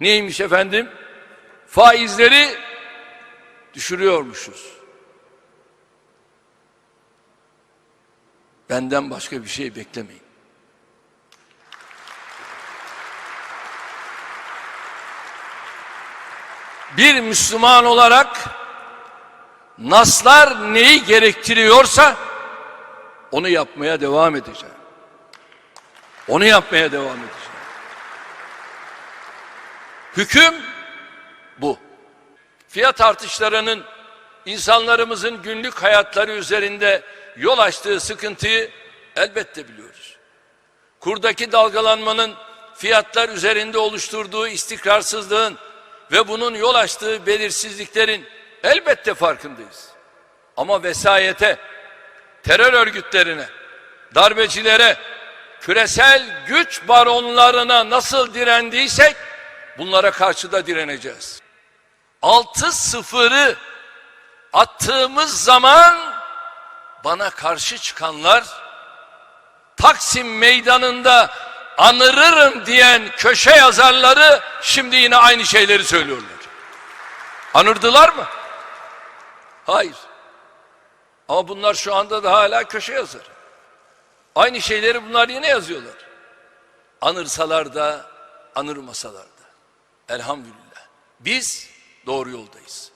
Neymiş efendim? Faizleri düşürüyormuşuz. Benden başka bir şey beklemeyin. Bir Müslüman olarak naslar neyi gerektiriyorsa onu yapmaya devam edeceğim. Onu yapmaya devam edeceğim. Hüküm bu. Fiyat artışlarının insanlarımızın günlük hayatları üzerinde yol açtığı sıkıntıyı elbette biliyoruz. Kurdaki dalgalanmanın fiyatlar üzerinde oluşturduğu istikrarsızlığın ve bunun yol açtığı belirsizliklerin elbette farkındayız. Ama vesayete, terör örgütlerine, darbecilere, küresel güç baronlarına nasıl direndiysek bunlara karşı da direneceğiz. Altı sıfırı attığımız zaman bana karşı çıkanlar Taksim meydanında anırırım diyen köşe yazarları şimdi yine aynı şeyleri söylüyorlar. Anırdılar mı? Hayır. Ama bunlar şu anda da hala köşe yazar. Aynı şeyleri bunlar yine yazıyorlar. Anırsalar da, anırmasalar da. Elhamdülillah. Biz doğru yoldayız.